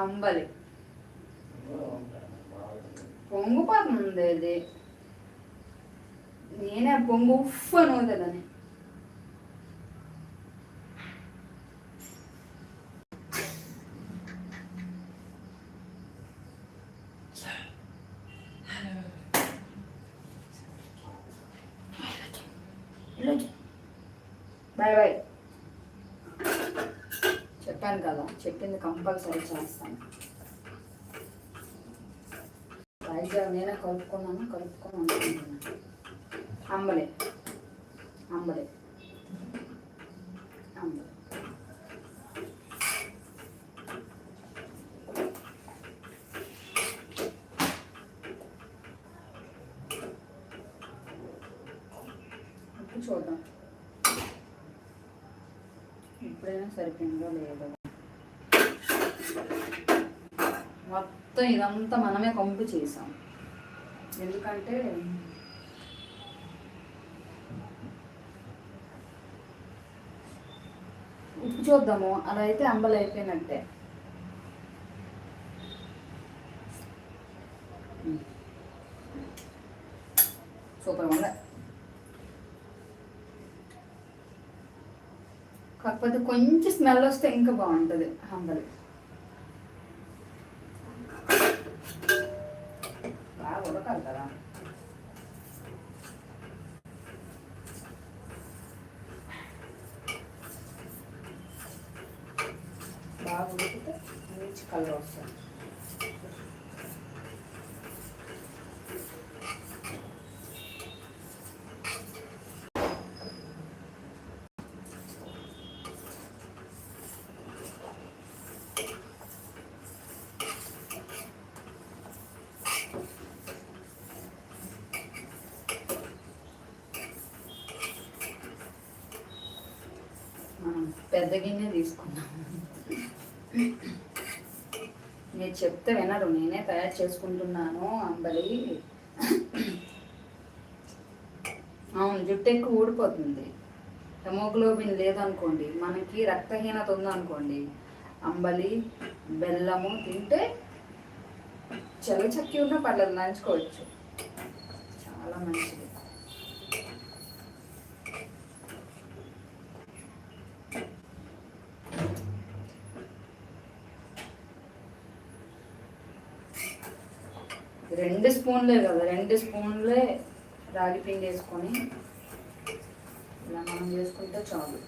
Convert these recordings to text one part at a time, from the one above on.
అంబలి పొంగిపోతుంది ఇది నేనే పొంగు ఉఫ్ అని వదలని బాయ్ బాయ్ చెప్పాను కదా చెప్పింది కంపల్సరీ చేస్తాను. రాయిజావ నేనే కలుపుకున్నాను కలుపుకొని అనుకుంటున్నాను అంబలే అంబలే అంబలే. చూద్దాం. ఇప్పుడైనా సరిపోయిందో లేదో. మొత్తం ఇదంతా మనమే కంపు చేసాం. ఎందుకంటే ఉప్పు చూద్దాము. అలా అయితే అంబలు అయిపోయినట్టే సూపర్ ఉంది కాకపోతే కొంచెం స్మెల్ వస్తే ఇంకా బాగుంటుంది అంబలి బాగా ఉడకాలి కదా. బాగా ఉడికితే మంచి కలర్ వస్తుంది మనం పెద్ద గిన్నె తీసుకున్నాం. మీరు చెప్తే వినరు నేనే తయారు చేసుకుంటున్నాను అంబలి. అవును జుట్టు ఎక్కువ ఊడిపోతుంది. హెమోగ్లోబిన్ లేదనుకోండి మనకి రక్తహీనత ఉందనుకోండి అంబలి బెల్లము తింటే చల్ల చక్కి ఉన్నా పర్లేదు నంచుకోవచ్చు. చాలా మంచిది. రెండు స్పూన్లే కదా రెండు స్పూన్లే రాగి పిండి వేసుకొని ఇలా మనం చేసుకుంటే చాలు.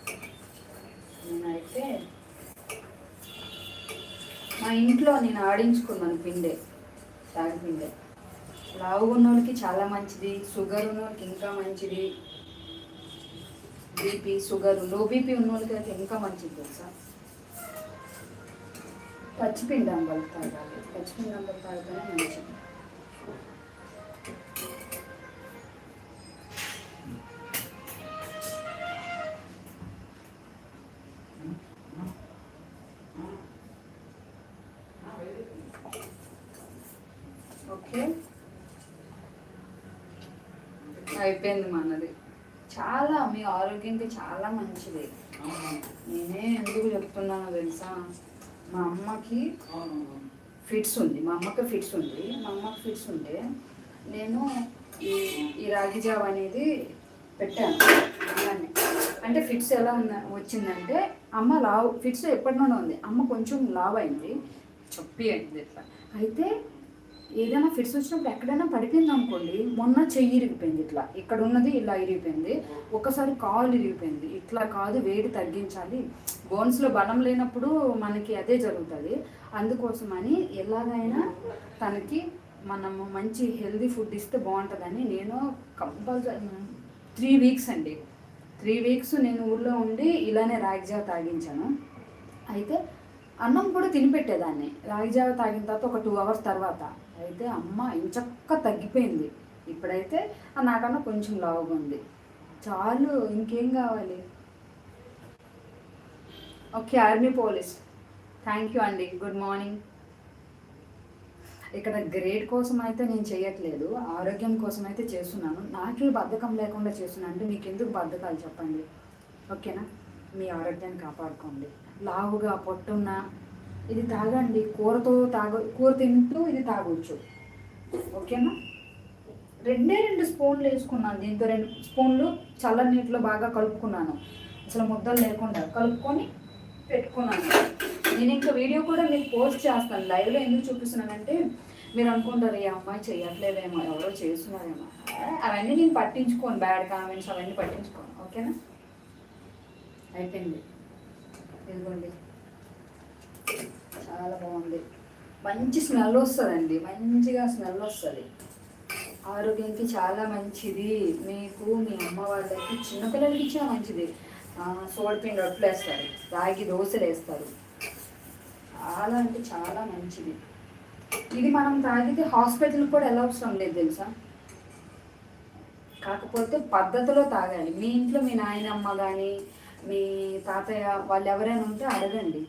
నేనైతే మా ఇంట్లో నేను ఆడించుకున్నాను పిండే రాగి పిండే. లావు ఉన్నోళ్ళకి చాలా మంచిది షుగర్ ఉన్నోళ్ళకి ఇంకా మంచిది. బీపీ షుగర్లో బీపీ ఉన్నోళ్ళకి అయితే ఇంకా మంచిది తెలుసా? పచ్చిపిండి అంబలు తాగాలి పచ్చిపిండి అంబలు తాగితేనే మంచిది. ఓకే. అయిపోయింది మనది. చాలా మీ ఆరోగ్యానికి చాలా మంచిది. నేనే ఎందుకు చెప్తున్నానో తెలుసా? మా అమ్మకి ఫిట్స్ ఉంది. మా అమ్మకి ఫిట్స్ ఉంది. మా అమ్మకి ఫిట్స్ ఉంటే నేను ఈ ఈ రాగి జావ అనేది పెట్టాను. అలానే అంటే ఫిట్స్ ఎలా ఉన్న వచ్చిందంటే అమ్మ లావు ఫిట్స్ ఎప్పటి నుండి ఉంది. అమ్మ కొంచెం లావ్ అయింది. చప్పి అయింది. ఇట్లా అయితే ఏదైనా ఫిట్స్ వచ్చినప్పుడు ఎక్కడైనా పడిపోయింది అనుకోండి మొన్న చెయ్యి ఇరిగిపోయింది ఇట్లా. ఇక్కడ ఉన్నది ఇలా ఇరిగిపోయింది. ఒకసారి కాలు ఇరిగిపోయింది. ఇట్లా కాదు వేడి తగ్గించాలి. బోన్స్లో బలం లేనప్పుడు మనకి అదే జరుగుతుంది. అందుకోసమని ఎలాగైనా తనకి మనము మంచి హెల్దీ ఫుడ్ ఇస్తే బాగుంటుందని నేను కంపల్సరీ త్రీ వీక్స్ అండి. త్రీ వీక్స్ నేను ఊళ్ళో ఉండి ఇలానే రాగిజావ తాగించాను. అయితే అన్నం కూడా తినిపెట్టేదాన్ని. రాగిజావ తాగిన తర్వాత ఒక టూ అవర్స్ తర్వాత. అయితే అమ్మ ఇంచక్క తగ్గిపోయింది. ఇప్పుడైతే ఆ నాకన్నా కొంచెం లావుగా ఉంది. చాలు ఇంకేం కావాలి? Okay army police. Thank you అండి. గుడ్ మార్నింగ్ ఇక్కడ గ్రేడ్ కోసం అయితే నేను చేయట్లేదు. ఆరోగ్యం కోసం అయితే చేస్తున్నాను. నాకే బద్ధకం లేకుండా చేస్తున్నాను అంటే మీకు ఎందుకు బద్ధకాలు చెప్పండి? ఓకేనా? మీ ఆరోగ్యాన్ని కాపాడుకోండి. లావుగా పొట్టున్న ఇది తాగండి. కూరతో తాగ కూర తింటూ ఇది తాగొచ్చు. ఓకేనా? రెండే రెండు స్పూన్లు వేసుకున్నాను. దీంతో రెండు స్పూన్లు చల్ల నీటిలో బాగా కలుపుకున్నాను. అసలు ముద్దలు లేకుండా కలుపుకొని పెట్టుకున్నాను. నేను ఇంకా వీడియో కూడా మీకు పోస్ట్ చేస్తాను. లైవ్లో ఎందుకు చూపిస్తున్నానంటే మీరు అనుకుంటారు ఈ అమ్మాయి చేయట్లేదేమో ఎవరో చేస్తున్నారేమో. అవన్నీ నేను పట్టించుకోను. బ్యాడ్ కామెంట్స్ అవన్నీ పట్టించుకోను. ఓకేనా? అయిపోయింది. ఇదిగోండి. చాలా బాగుంది. మంచి స్మెల్ వస్తుందండి. మంచిగా స్మెల్ వస్తుంది. ఆరోగ్యానికి చాలా మంచిది. మీకు మీ అమ్మ వాళ్ళకి చిన్నపిల్లలకి ఇచ్చినా మంచిది. సోడిపిండి రొట్టెలు వేస్తారు. రాగి దోశలు వేస్తారు. చాలా అంటే చాలా మంచిది. ఇది మనం తాగితే హాస్పిటల్కి కూడా ఎలా అవసరం లేదు తెలుసా? కాకపోతే పద్ధతిలో తాగాలి. మీ ఇంట్లో మీ నాయనమ్మ కానీ మీ తాతయ్య వాళ్ళు ఎవరైనా ఉంటే అడగండి.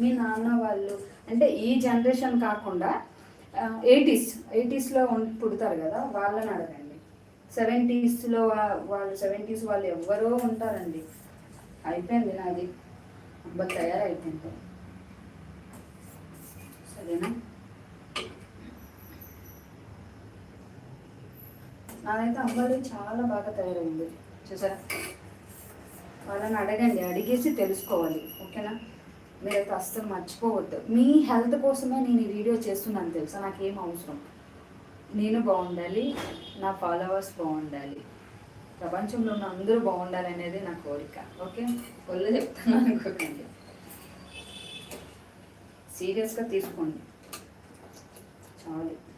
మీ నాన్న వాళ్ళు అంటే ఈ జనరేషన్ కాకుండా ఎయిటీస్ ఎయిటీస్లో పుడతారు కదా వాళ్ళని అడగండి. సెవెంటీస్లో వాళ్ళు సెవెంటీస్ వాళ్ళు ఎవరో ఉంటారండి. అయిపోయింది నాది. అబ్బా తయారైపోయింది. సరేనా? నాదైతే అమ్మాయి చాలా బాగా తయారైంది. చూసారా? వాళ్ళని అడగండి అడిగేసి తెలుసుకోవాలి. ఓకేనా? మీరైతే అస్సలు మర్చిపోవద్దు. మీ హెల్త్ కోసమే నేను ఈ వీడియో చేస్తున్నాను తెలుసా? నాకేం అవసరం? నేను బాగుండాలి నా ఫాలోవర్స్ బాగుండాలి ప్రపంచంలో ఉన్న అందరూ బాగుండాలి అనేది నా కోరిక. ఓకే? ఒళ్ళు చెప్తాను అనుకోకండి. సీరియస్గా తీసుకోండి. చాలు.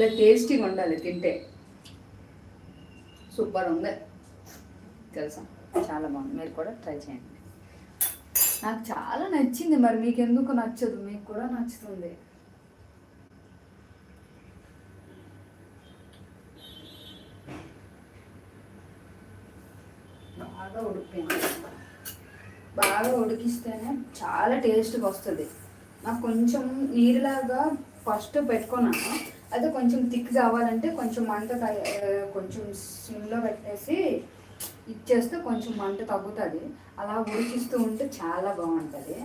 ఇలా టేస్టీగా ఉండాలి తింటే. సూపర్ ఉంది. తెలుసా? చాలా బాగుంది. మీరు కూడా ట్రై చేయండి. నాకు చాలా నచ్చింది మరి మీకు ఎందుకు నచ్చదు? మీకు కూడా నచ్చుతుంది. బాగా ఉడికింది. బాగా ఉడికిస్తేనే చాలా టేస్ట్గా వస్తుంది. నాకు కొంచెం నీరులాగా ఫస్ట్ పెట్టుకున్నాను. అది కొంచెం థిక్ కావాలంటే కొంచెం మంట కొంచెం సిమ్లో పెట్టేసి ఇచ్చేస్తే కొంచెం మంట తగ్గుతుంది. అలా ఉడికిస్తూ ఉంటే చాలా బాగుంటుంది.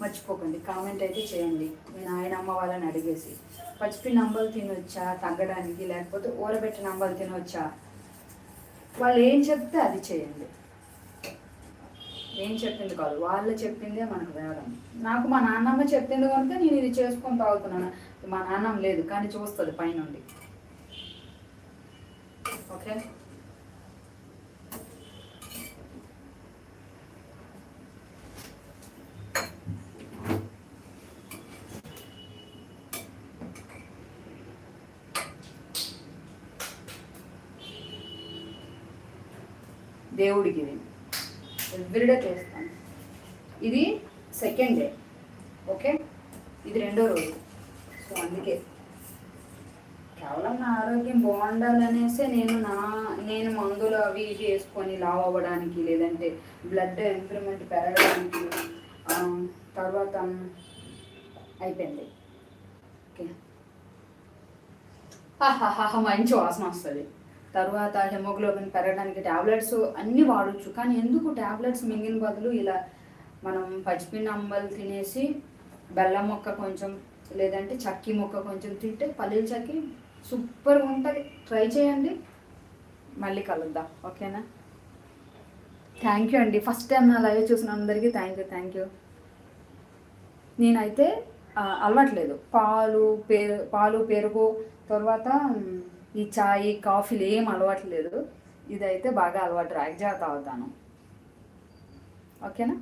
మర్చిపోకండి కామెంట్ అయితే చేయండి. మీ నాయనమ్మ వాళ్ళని అడిగేసి. పచ్చిపి నంబలు తినొచ్చా తగ్గడానికి? లేకపోతే ఊరబెట్టిన నంబలు తినొచ్చా? వాళ్ళు ఏం చెప్తే అది చేయండి. ఏం చెప్పింది కాదు. వాళ్ళు చెప్పిందే మనకు వేదం. నాకు మా నాన్నమ్మ చెప్పింది కనుక నేను ఇది చేసుకొని తాగుతున్నాను. మా నాన్నం లేదు కానీ చూస్తుంది పైనుండి. ఓకే? దేవుడికి ఇది ఎవ్రీడే చేస్తాను. ఇది సెకండ్ డే ఓకే ఇది రెండో రోజు. అందుకే. కేవలం నా ఆరోగ్యం బాగుండాలనేసే నేను నా నేను మందులు అవి ఇవి వేసుకొని లావ్ అవ్వడానికి లేదంటే బ్లడ్ ఇంప్రూవ్మెంట్ పెరగడానికి తర్వాత అయిపోయింది. ఓకే. మంచి వాసన వస్తుంది. తర్వాత హెమోగ్లోబిన్ పెరగడానికి ట్యాబ్లెట్స్ అన్నీ వాడచ్చు. కానీ ఎందుకు ట్యాబ్లెట్స్ మింగిన బదులు ఇలా మనం పచ్చిపిండి అంబలు తినేసి బెల్లం మొక్క కొంచెం లేదంటే చక్కి మొక్క కొంచెం తింటే పల్లీల చక్కి సూపర్గా ఉంటుంది. ట్రై చేయండి. మళ్ళీ కలుద్దాం. ఓకేనా? థ్యాంక్ యూ అండి. ఫస్ట్ టైం నా లైవ్ చూసిన అందరికీ థ్యాంక్ యూ థ్యాంక్ యూ నేనైతే ఆ, అలవాట్లేదు. పాలు పేరు పాలు పెరుగు తర్వాత ఈ చాయ్ కాఫీలు ఏం అలవాట్లేదు. ఇదైతే బాగా అలవాటు. రాగ్జా తాగుతాను ఓకేనా?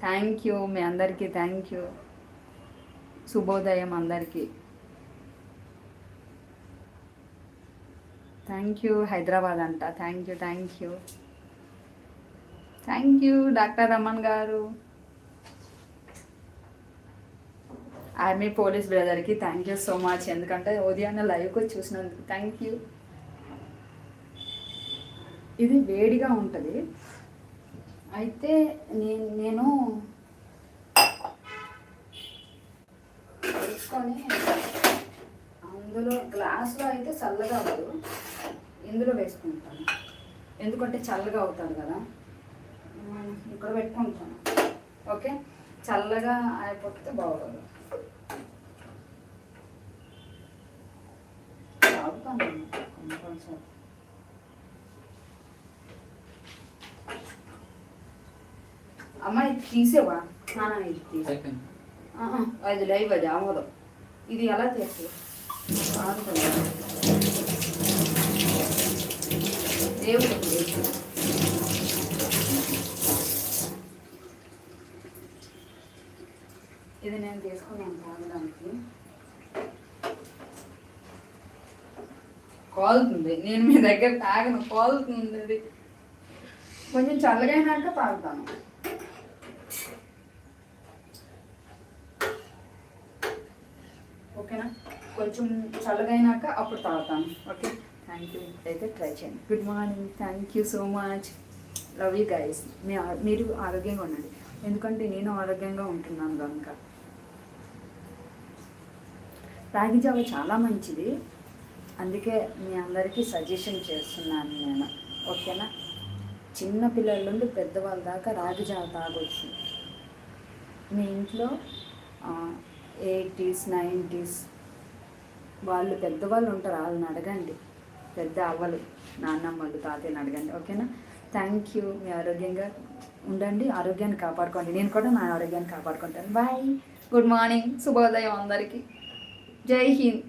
థ్యాంక్ యూ మీ అందరికీ థ్యాంక్ యూ శుభోదయం అందరికీ. థ్యాంక్ యూ హైదరాబాద్ అంట. Thank you thank you thank you doctor Raman garu. Army police బ్రదర్కి థ్యాంక్ యూ సో మచ్ ఎందుకంటే ఉదయాన్న లైవ్కి చూసినందుకు థ్యాంక్ యూ ఇది వేడిగా ఉంటుంది. అయితే నేను నేను తీసుకొని అందులో గ్లాస్లో అయితే చల్లగా అవ్వదు. ఇందులో వేసుకుంటాను. ఎందుకంటే చల్లగా అవుతుంది కదా. ఇక్కడ పెట్టుకుంటాను. ఓకే? చల్లగా అయిపోతే బాగోదు. తాగుతాను అమ్మ ఇది తీసేవా? నాన్న ఇది తీసే అది లైవ్ అది అవ్వదు ఇది ఎలా చేసి దేవుడు ఇది నేను తీసుకున్నాను తాగడానికి. కాలుతుంది. నేను మీ దగ్గర తాగను కాలుతుంది. కొంచెం చల్లగైనాక తాగుతాను ఓకేనా కొంచెం చల్లగైనాక అప్పుడు తాగుతాను. ఓకే? థ్యాంక్ యూ అయితే ట్రై చేయండి. Good morning thank you so much love you guys మీ మీరు ఆరోగ్యంగా ఉండండి. ఎందుకంటే నేను ఆరోగ్యంగా ఉంటున్నాను కనుక రాగి జావ చాలా మంచిది. అందుకే మీ అందరికీ సజెషన్ చేస్తున్నాను నేను. ఓకేనా? చిన్న పిల్లల నుండి పెద్దవాళ్ళ దాకా రాగి జావ తాగొచ్చు. మీ ఇంట్లో ఎయిటీస్ నైంటీస్ వాళ్ళు పెద్దవాళ్ళు ఉంటారు వాళ్ళని అడగండి. పెద్ద అవ్వలు నాన్నమ్మలు తాతయ్యని అడగండి ఓకేనా? థ్యాంక్ యూ మీ ఆరోగ్యంగా ఉండండి ఆరోగ్యాన్ని కాపాడుకోండి. నేను కూడా నా ఆరోగ్యాన్ని కాపాడుకుంటాను. బాయ్ గుడ్ మార్నింగ్ శుభోదయం అందరికీ. జై హింద్.